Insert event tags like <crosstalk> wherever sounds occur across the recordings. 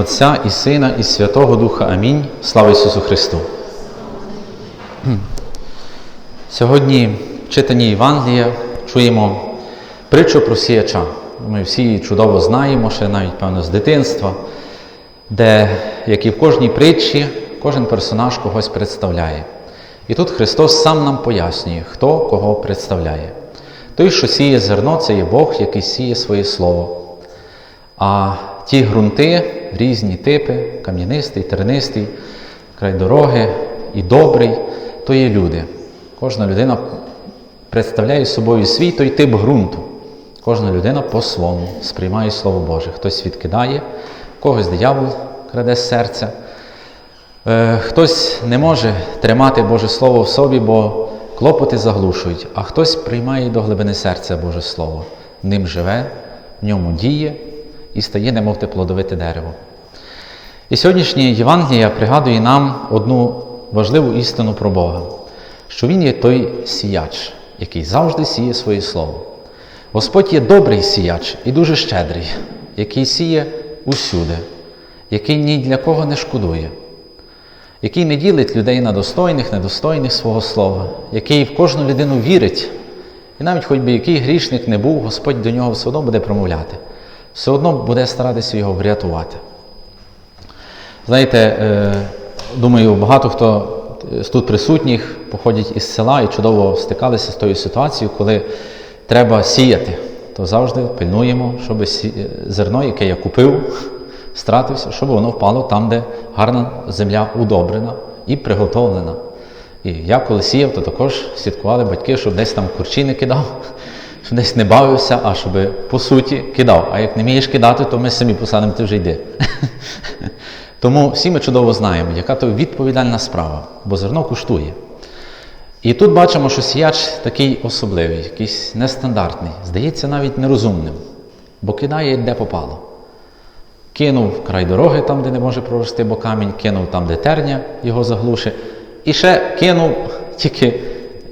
Отця і Сина, і Святого Духа. Амінь. Слава Ісусу Христу. Сьогодні в читанні Євангелія чуємо притчу про сіяча. Ми всі чудово знаємо, ще навіть, певно, з дитинства, де, як і в кожній притчі, кожен персонаж когось представляє. І тут Христос сам нам пояснює, хто кого представляє. Той, що сіє зерно, це є Бог, який сіє своє Слово. А ті ґрунти, різні типи, кам'янистий, тернистий, край дороги і добрий, то є люди. Кожна людина представляє собою свій той тип ґрунту. Кожна людина по-своєму сприймає Слово Боже. Хтось відкидає, когось диявол краде з серця. Е, Хтось не може тримати Боже Слово в собі, бо клопоти заглушують, а хтось приймає до глибини серця Боже Слово, ним живе, в ньому діє і стає, немов те плодовите дерево. І сьогоднішнє Євангелія пригадує нам одну важливу істину про Бога, що Він є той сіяч, який завжди сіє своє слово. Господь є добрий сіяч і дуже щедрий, який сіє усюди, який ні для кого не шкодує, який не ділить людей на достойних, недостойних свого слова, який в кожну людину вірить, і навіть хоч би який грішник не був, Господь до нього все одно буде промовляти, все одно буде старатися його врятувати. Знаєте, е, думаю, багато хто з тут присутніх походять із села і чудово стикалися з тою ситуацією, коли треба сіяти, то завжди пильнуємо, щоб зерно, яке я купив, <laughs> стратився, щоб воно впало там, де гарна земля удобрена і приготовлена. І я коли сіяв, то також слідкували батьки, щоб десь там курчі не кидав, щоб десь не бавився, а щоб по суті кидав. А як не вмієш кидати, то ми самі посадимо, ти вже йди. <laughs> Тому всі ми чудово знаємо, яка то відповідальна справа, бо зерно коштує. І тут бачимо, що сіяч такий особливий, якийсь нестандартний, здається, навіть нерозумним, бо кидає де попало. Кинув край дороги, там, де не може прорости, бо камінь, кинув там, де терня його заглушить, і ще кинув тільки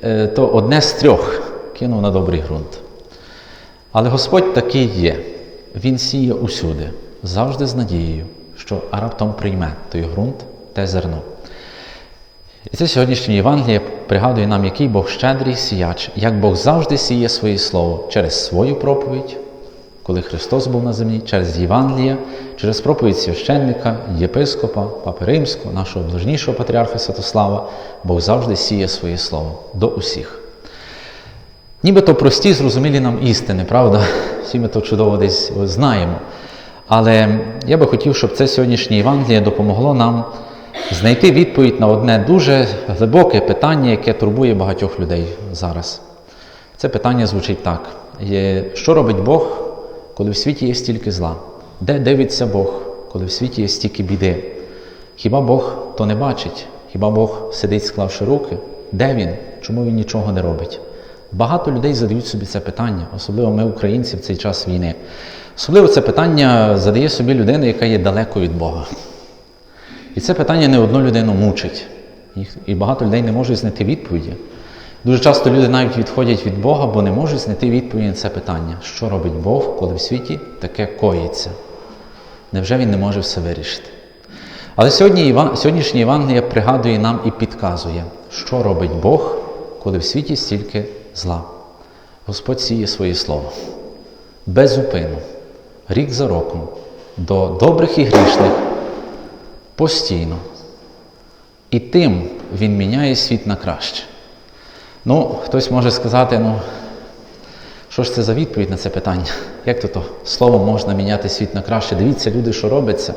е, то одне з трьох, кинув на добрий ґрунт. Але Господь такий є. Він сіє усюди, завжди з надією, що раптом прийме той ґрунт, те зерно. І це сьогоднішнє Євангеліє пригадує нам, який Бог щедрий сіяч, як Бог завжди сіє своє Слово через свою проповідь, коли Христос був на землі, через Євангелія, через проповідь священника, єпископа, папи Римського, нашого блажнішого патріарха Святослава, Бог завжди сіє своє Слово до усіх. Нібито прості, зрозумілі нам істини, правда? Всі ми то чудово десь знаємо. Але я би хотів, щоб це сьогоднішнє Євангеліє допомогло нам знайти відповідь на одне дуже глибоке питання, яке турбує багатьох людей зараз. Це питання звучить так: що робить Бог, коли в світі є стільки зла? Де дивиться Бог, коли в світі є стільки біди? Хіба Бог то не бачить? Хіба Бог сидить, склавши руки? Де він? Чому він нічого не робить? Багато людей задають собі це питання, особливо ми, українці, в цей час війни. Особливо це питання задає собі людина, яка є далеко від Бога. І це питання не одну людину мучить. І багато людей не можуть знайти відповіді. Дуже часто люди навіть відходять від Бога, бо не можуть знайти відповіді на це питання, що робить Бог, коли в світі таке коїться. Невже він не може все вирішити? Але сьогодні, сьогоднішнє Євангеліє пригадує нам і підказує, що робить Бог, коли в світі стільки зла. Господь сіє своє слово без зупину, рік за роком, до добрих і грішних постійно. І тим він міняє світ на краще. Ну, хтось може сказати, ну, що ж це за відповідь на це питання? Як то, то словом можна міняти світ на краще? Дивіться, люди, що робиться.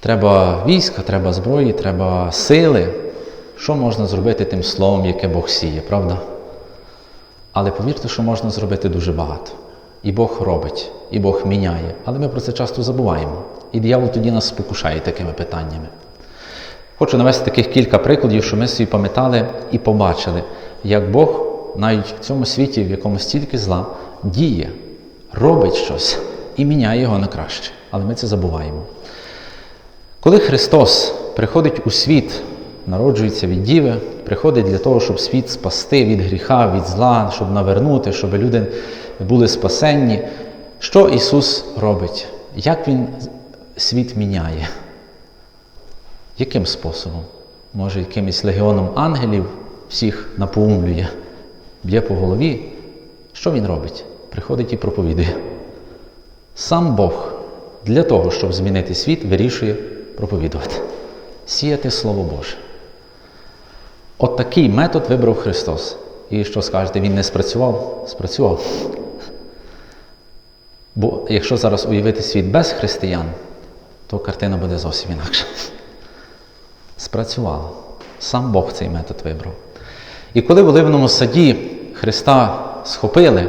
Треба війська, треба зброї, треба сили. Що можна зробити тим словом, яке Бог сіє, правда? Але повірте, що можна зробити дуже багато. І Бог робить, і Бог міняє. Але ми про це часто забуваємо. І диявол тоді нас спокушає такими питаннями. Хочу навести таких кілька прикладів, що ми собі пам'ятали і побачили, як Бог навіть в цьому світі, в якому стільки зла, діє, робить щось і міняє його на краще. Але ми це забуваємо. Коли Христос приходить у світ, народжується від Діви, приходить для того, щоб світ спасти від гріха, від зла, щоб навернути, щоб люди були спасенні, що Ісус робить? Як Він світ міняє. Яким способом? Може, якимось легіоном ангелів всіх напоумлює, б'є по голові. Що він робить? Приходить і проповідує. Сам Бог для того, щоб змінити світ, вирішує проповідувати, сіяти Слово Боже. От такий метод вибрав Христос. І що скажете, він не спрацював? Спрацював. Бо якщо зараз уявити світ без християн, то картина буде зовсім інакша. Спрацювало. Сам Бог цей метод вибрав. І коли в Оливному саді Христа схопили,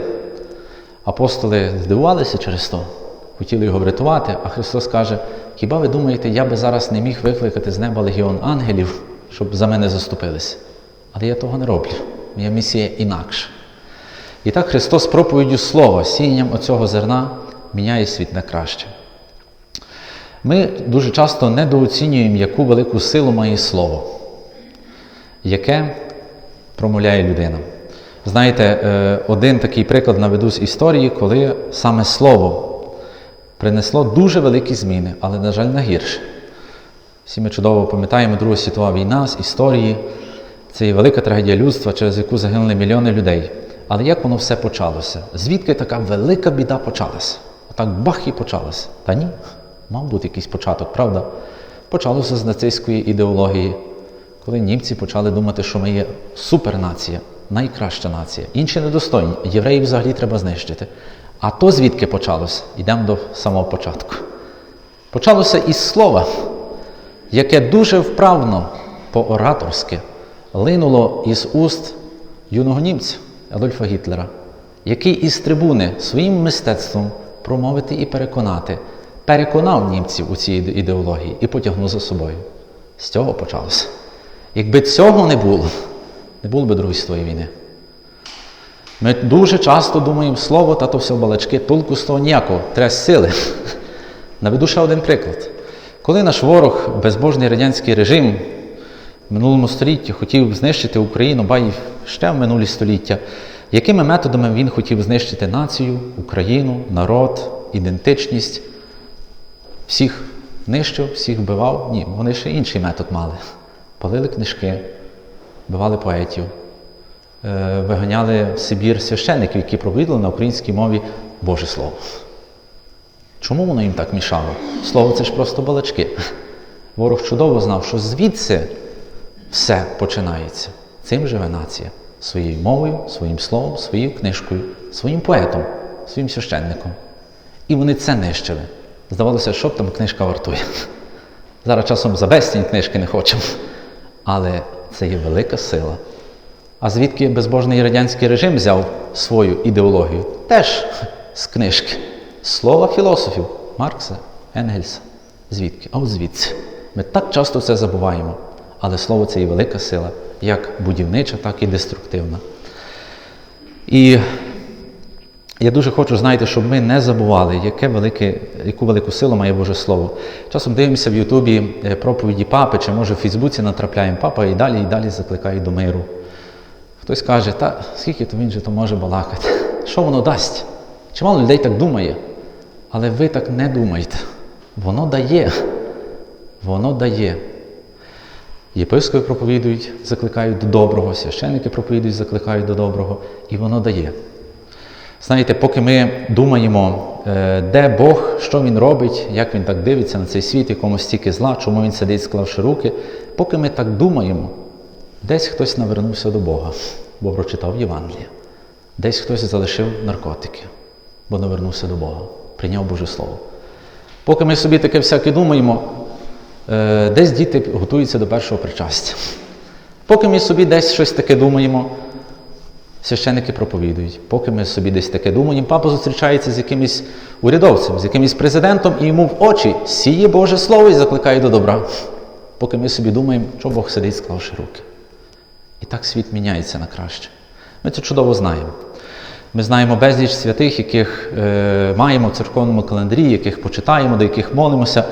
апостоли здивувалися через то, хотіли його врятувати, а Христос каже: хіба ви думаєте, я би зараз не міг викликати з неба легіон ангелів, щоб за мене заступилися? Але я того не роблю. Моя місія інакша. І так Христос проповіддю Слова, сіянням оцього зерна міняє світ на краще. Ми дуже часто недооцінюємо, яку велику силу має Слово, яке промовляє людина. Знаєте, е, один такий приклад наведу з історії, коли саме Слово принесло дуже великі зміни, але, на жаль, на гірше. Всі ми чудово пам'ятаємо Друга світова війна з історії. Це є велика трагедія людства, через яку загинули мільйони людей. Але як воно все почалося? Звідки така велика біда почалася? Отак бах і почалася. Та ні, мав бути якийсь початок, правда? Почалося з нацистської ідеології, коли німці почали думати, що ми є супернація, найкраща нація. Інші недостойні. Євреїв взагалі треба знищити. А то звідки почалося? Йдемо до самого початку. Почалося із слова, яке дуже вправно, по-ораторськи, линуло із уст юного німця Адольфа Гітлера, який із трибуни своїм мистецтвом промовити і переконати, переконав німців у цій ідеології і потягнув за собою. З цього почалося. Якби цього не було, не було б Другої світової війни. Ми дуже часто думаємо слово, та то все балачки, толку з того ніякого, треба сили. <laughs> Наведу ще один приклад. Коли наш ворог, безбожний радянський режим в минулому столітті хотів знищити Україну, ба ще в минулі століття, якими методами він хотів знищити націю, Україну, народ, ідентичність, всіх нищив, всіх вбивав? Ні, вони ще інший метод мали. Палили книжки, вбивали поетів, е, виганяли в Сибір священників, які проповідали на українській мові Боже Слово. Чому воно їм так мішало? Слово це ж просто балачки. <laughs> Ворог чудово знав, що звідси все починається. Цим живе нація. Своєю мовою, своїм словом, своєю книжкою, своїм поетом, своїм священником. І вони це нищили. Здавалося, що б там книжка вартує. <laughs> Зараз часом за безцінь книжки не хочемо. Але це є велика сила. А звідки безбожний радянський режим взяв свою ідеологію? Теж <laughs> з книжки. Слова філософів Маркса, Енгельса. Звідки? А от звідси. Ми так часто це забуваємо. Але слово це і велика сила, як будівнича, так і деструктивна. І я дуже хочу, знаєте, щоб ми не забували, яке велике, яку велику силу має Боже Слово. Часом дивимося в Ютубі проповіді папи, чи може в Фейсбуці натрапляємо папа і далі і далі закликає до миру. Хтось каже, та скільки то він же то може балакати? Що воно дасть? Чимало людей так думає. Але ви так не думаєте. Воно дає. Воно дає. Єпископи проповідують, закликають до доброго, священники проповідують, закликають до доброго, і воно дає. Знаєте, поки ми думаємо, де Бог, що Він робить, як Він так дивиться на цей світ, якому стільки зла, чому він сидить, склавши руки, поки ми так думаємо, десь хтось навернувся до Бога, бо прочитав Євангеліє. Десь хтось залишив наркотики, бо навернувся до Бога, прийняв Боже Слово. Поки ми собі таке всяке думаємо, десь діти готуються до першого причастя. Поки ми собі десь щось таке думаємо, священники проповідують. Поки ми собі десь таке думаємо, папа зустрічається з якимось урядовцем, з якимось президентом і йому в очі сіє Боже Слово і закликає до добра. Поки ми собі думаємо, що Бог сидить, склавши руки. І так світ міняється на краще. Ми це чудово знаємо. Ми знаємо безліч святих, яких е, маємо в церковному календарі, яких почитаємо, до яких молимося.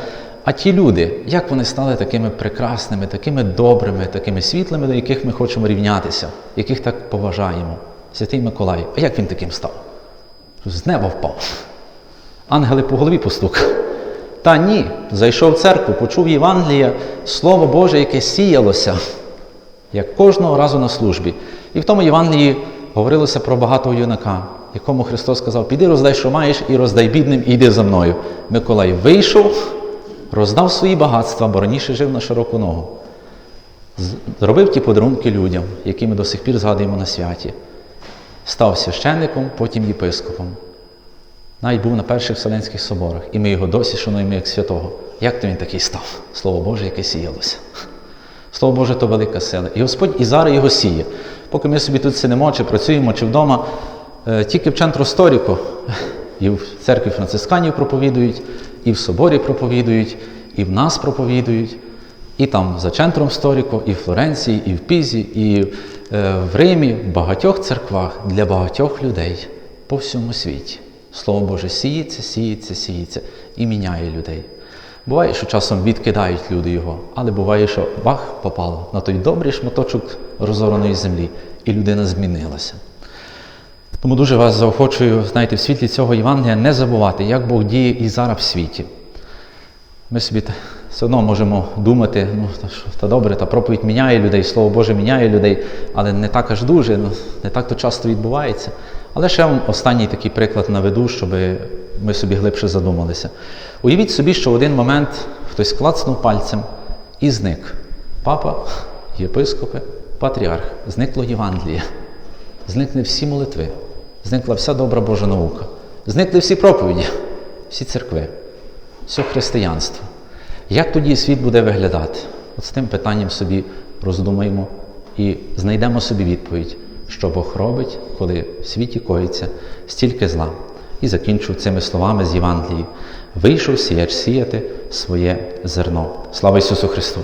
А ті люди, як вони стали такими прекрасними, такими добрими, такими світлими, до яких ми хочемо рівнятися, яких так поважаємо. Святий Миколай, а як він таким став? З неба впав. Ангели по голові постукали. Та ні, зайшов в церкву, почув Євангелія, Слово Боже, яке сіялося, як кожного разу на службі. І в тому Євангелії говорилося про багатого юнака, якому Христос сказав: піди роздай, що маєш, і роздай бідним, і йди за мною. Миколай вийшов, роздав свої багатства, бо раніше жив на широку ногу. Зробив ті подарунки людям, які ми до сих пір згадуємо на святі. Став священником, потім єпископом. Навіть був на перших Вселенських соборах, і ми його досі шануємо як святого. Як то він такий став? Слово Боже, яке сіялося. Слово Боже, то велика сила. І Господь і зараз його сіє. Поки ми собі тут сидимо, чи працюємо, чи вдома, е, тільки в центру Сторіку, і в церкві францисканів проповідують, і в соборі проповідують, і в нас проповідують, і там за центром Сторіко, і в Флоренції, і в Пізі, і е, в Римі, в багатьох церквах для багатьох людей по всьому світі. Слово Боже сіється, сіється, сіється і міняє людей. Буває, що часом відкидають люди його, але буває, що бах попало на той добрий шматочок розореної землі, і людина змінилася. Тому дуже вас заохочую, знаєте, в світлі цього Євангелія не забувати, як Бог діє і зараз в світі. Ми собі все одно можемо думати, ну та, добре, та проповідь міняє людей, Слово Боже міняє людей, але не так аж дуже, ну, не так то часто відбувається. Але ще вам останній такий приклад наведу, щоб ми собі глибше задумалися. Уявіть собі, що в один момент хтось клацнув пальцем і зник. Папа, єпископи, патріарх, зникло Євангеліє, зникли всі молитви, зникла вся добра Божа наука, зникли всі проповіді, всі церкви все християнство. Як тоді світ буде виглядати? От з тим питанням собі роздумаємо і знайдемо собі відповідь, що Бог робить, коли в світі коїться стільки зла. І закінчу цими словами з Євангелії. Вийшов сіяч сіяти своє зерно. Слава Ісусу Христу!